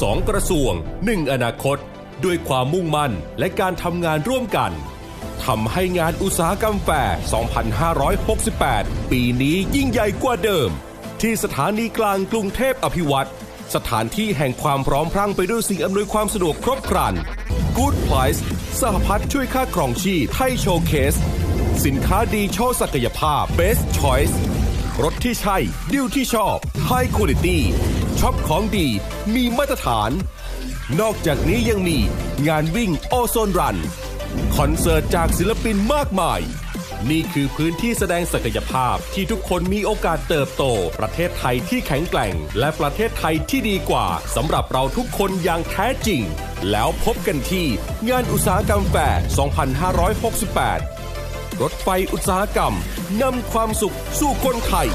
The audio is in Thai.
2 กระทรวง 1 อนาคต ด้วยความมุ่งมั่นและการทำงานร่วมกันทำให้งานอุตสาหกรรมแฟร์ 2568 ปีนี้ยิ่งใหญ่กว่าเดิม ที่สถานีกลางกรุงเทพอภิวัตรสถานที่แห่งความพร้อมพรั่งไปด้วยสิ่งอำนวยความสะดวกครบครัน Good Price สหพัฒน์ช่วยค่าครองชีพให้โชว์เคส สินค้าดีโชว์ศักยภาพ Best Choice รถที่ใช่ดิวที่ชอบ High Quality ช็อปของดี มีมาตรฐาน นอกจากนี้ยังมีงานวิ่งโอโซนรัน คอนเสิร์ตจากศิลปินมากมาย นี่คือพื้นที่แสดงศักยภาพที่ทุกคนมีโอกาสเติบโต ประเทศไทยที่แข็งแกร่ง และประเทศไทยที่ดีกว่าสำหรับเราทุกคนอย่างแท้จริง แล้วพบกันที่งานอุตสาหกรรมแฟร์2568 รถไฟอุตสาหกรรมนำความสุขสู่คนไทย